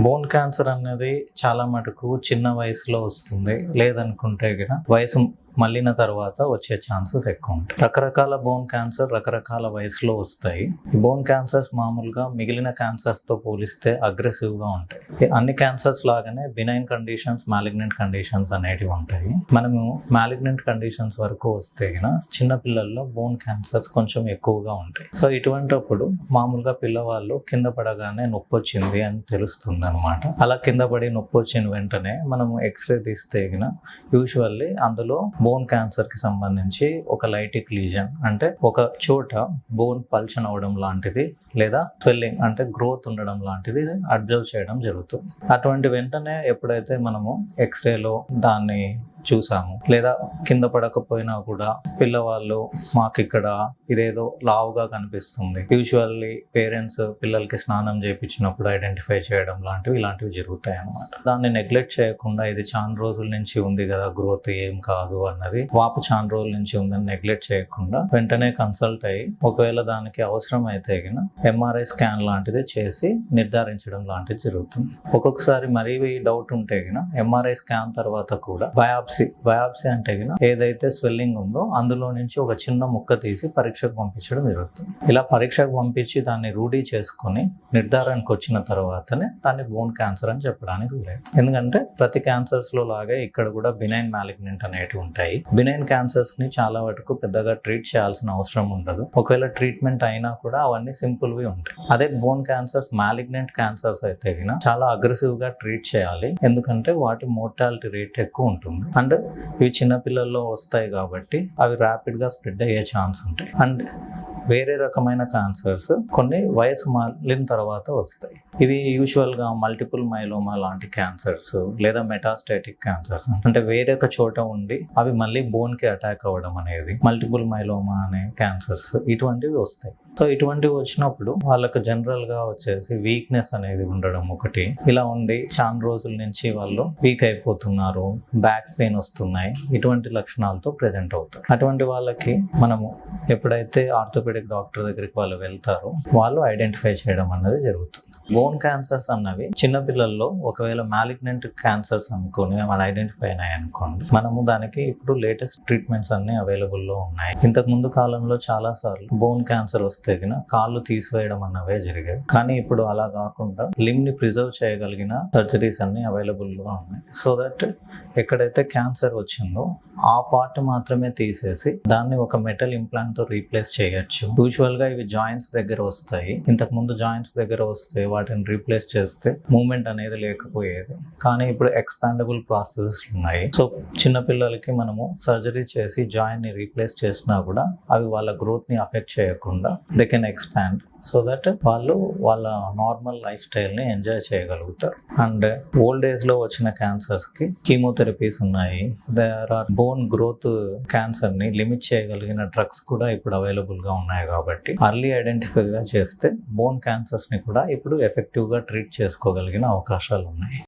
Bone cancer అనేది చాలా మటుకు చిన్న వయసులో వస్తుంది. లేదనుకుంటే గిన వయసు మళ్ళిన తర్వాత వచ్చే ఛాన్సెస్ ఎక్కువ ఉంటాయి. రకరకాల బోన్ క్యాన్సర్ రకరకాల వయసులో వస్తాయి. బోన్ క్యాన్సర్స్ మామూలుగా మిగిలిన క్యాన్సర్స్తో పోలిస్తే అగ్రెసివ్గా ఉంటాయి. అన్ని క్యాన్సర్స్ లాగానే బినైన్ కండిషన్స్ మాలిగ్నెంట్ కండిషన్స్ అనేటివి ఉంటాయి. మనము మాలిగ్నెంట్ కండిషన్స్ వరకు వస్తే చిన్న పిల్లల్లో బోన్ క్యాన్సర్స్ కొంచెం ఎక్కువగా ఉంటాయి. సో ఇటువంటప్పుడు మామూలుగా పిల్లవాళ్ళు కింద పడగానే నొప్పి వచ్చింది అని తెలుస్తుంది అనమాట అలా కింద పడి నొప్పి వచ్చిన వెంటనే మనము ఎక్స్రే తీస్తే యూజువల్లీ అందులో బోన్ క్యాన్సర్కి సంబంధించి ఒక లైటిక్ లీజన్ అంటే ఒక చోట బోన్ పల్చన్ అవడం లాంటిది లేదా స్వెల్లింగ్ అంటే గ్రోత్ ఉండడం లాంటిది అబ్జర్వ్ చేయడం జరుగుతుంది. అటువంటి వెంటనే ఎప్పుడైతే మనము ఎక్స్రేలో దాన్ని చూసాము. లేదా కింద పడకపోయినా కూడా పిల్లవాళ్ళు మాకు ఇక్కడ ఇదేదో లావుగా కనిపిస్తుంది. యూజువల్లీ పేరెంట్స్ పిల్లలకి స్నానం చేయించినప్పుడు ఐడెంటిఫై చేయడం లాంటివి ఇలాంటివి జరుగుతాయి అన్నమాట. దాన్ని నెగ్లెక్ట్ చేయకుండా ఇది చాలా రోజుల నుంచి ఉంది కదా గ్రోత్ ఏం కాదు అన్నది వాపు చాలా రోజుల నుంచి ఉందని నెగ్లెక్ట్ చేయకుండా వెంటనే కన్సల్ట్ అయ్యి ఒకవేళ దానికి అవసరం అయితే ఎంఆర్ఐ స్కాన్ లాంటిది చేసి నిర్ధారించడం లాంటిది జరుగుతుంది. ఒక్కొక్కసారి మరీ డౌట్ ఉంటే ఎంఆర్ఐ స్కాన్ తర్వాత కూడా బయాప్సీ బయాప్సీ అంటే గిన ఏదైతే స్వెల్లింగ్ ఉందో అందులో నుంచి ఒక చిన్న ముక్క తీసి పరీక్షకు పంపించడం జరుగుతుంది. ఇలా పరీక్షకు పంపించి దాన్ని రూఢీ చేసుకొని నిర్ధారణకు వచ్చిన తర్వాతనే దాన్ని బోన్ క్యాన్సర్ అని చెప్పడానికి లేదు ఎందుకంటే ప్రతి క్యాన్సర్స్లో లాగే ఇక్కడ కూడా బినైన్ మ్యాలిగ్నెంట్ అనేటివి ఉంటాయి. బినైన్ క్యాన్సర్స్ని చాలా వరకు పెద్దగా ట్రీట్ చేయాల్సిన అవసరం ఉండదు. ఒకవేళ ట్రీట్మెంట్ అయినా కూడా అవన్నీ సింపుల్ వి ఉంటాయి. అదే బోన్ క్యాన్సర్స్ మ్యాలిగ్నెంట్ క్యాన్సర్స్ అయితే చాలా అగ్రెసివ్గా ట్రీట్ చేయాలి. ఎందుకంటే వాటి మోర్టాలిటీ రేట్ ఎక్కువ ఉంటుంది. అండ్ ఇవి చిన్నపిల్లల్లో వస్తాయి కాబట్టి అవి ర్యాపిడ్గా స్ప్రెడ్ అయ్యే ఛాన్స్ ఉంటాయి. అండ్ వేరే రకమైన క్యాన్సర్స్ కొన్ని వయసు మాలిన తర్వాత వస్తాయి. ఇవి యూజువల్గా మల్టిపుల్ మైలోమా లాంటి క్యాన్సర్స్ లేదా మెటాస్టాటిక్ క్యాన్సర్స్ అంటే వేరే ఒక చోట ఉండి అవి మళ్ళీ బోన్కి అటాక్ అవ్వడం అనేది మల్టిపుల్ మైలోమా అనే క్యాన్సర్స్ ఇటువంటివి వస్తాయి. సో ఇటువంటివి వచ్చినప్పుడు వాళ్ళకు జనరల్గా వచ్చేసి వీక్నెస్ అనేది ఉండడం ఒకటి. ఇలా ఉండి చాలా రోజుల నుంచి వాళ్ళు వీక్ అయిపోతున్నారు బ్యాక్ పెయిన్ వస్తున్నాయి ఇటువంటి లక్షణాలతో ప్రెజెంట్ అవుతారు. అటువంటి వాళ్ళకి మనము ఎప్పుడైతే ఆర్థోపెడిక్ డాక్టర్ దగ్గరికి వాళ్ళు వెళ్తారో వాళ్ళు ఐడెంటిఫై చేయడం అన్నది జరుగుతుంది. బోన్ క్యాన్సర్స్ అన్నవి చిన్నపిల్లల్లో ఒకవేళ మ్యాలిగ్నెంట్ క్యాన్సర్స్ అనుకొని మన ఐడెంటిఫై అయినాయి అనుకోండి మనము దానికి ఇప్పుడు లేటెస్ట్ ట్రీట్మెంట్స్ అన్ని అవైలబుల్లో ఉన్నాయి. ఇంతకు ముందు కాలంలో చాలా సార్లు బోన్ క్యాన్సర్ వస్తే గిన కాళ్ళు తీసివేయడం అన్నవే జరిగేది కానీ ఇప్పుడు అలా కాకుండా లిమ్ని ప్రిజర్వ్ చేయగలిగిన సర్జరీస్ అన్ని అవైలబుల్గా ఉన్నాయి. సో దట్ ఎక్కడైతే క్యాన్సర్ వచ్చిందో ఆ పార్ట్ మాత్రమే తీసేసి దాన్ని ఒక మెటల్ ఇంప్లాంట్తో రీప్లేస్ చేయొచ్చు. యూజువల్గా ఇవి జాయింట్స్ దగ్గర వస్తాయి. ఇంతకు ముందు జాయింట్స్ దగ్గర వస్తే వాటిని రీప్లేస్ చేస్తే మూమెంట్ అనేది లేకపోయేది. కానీ ఇప్పుడు ఎక్స్పాండబుల్ ప్రాసెసెస్ ఉన్నాయి. సో చిన్న పిల్లలకి మనము సర్జరీ చేసి జాయింట్ని రీప్లేస్ చేసినా కూడా అవి వాళ్ళ గ్రోత్ని అఫెక్ట్ చేయకుండా they can expand so that వాళ్ళు వాళ్ళ నార్మల్ లైఫ్ స్టైల్ని ఎంజాయ్ చేయగలుగుతారు. అండ్ ఓల్డ్ ఏజ్లో వచ్చిన క్యాన్సర్స్కి కీమోథెరపీస్ ఉన్నాయి. దర్ ఆర్ బోన్ గ్రోత్ క్యాన్సర్ని లిమిట్ చేయగలిగిన డ్రగ్స్ కూడా ఇప్పుడు అవైలబుల్గా ఉన్నాయి కాబట్టి అర్లీ ఐడెంటిఫైగా చేస్తే బోన్ క్యాన్సర్స్ని కూడా ఇప్పుడు ఎఫెక్టివ్గా ట్రీట్ చేసుకోగలిగిన అవకాశాలు ఉన్నాయి.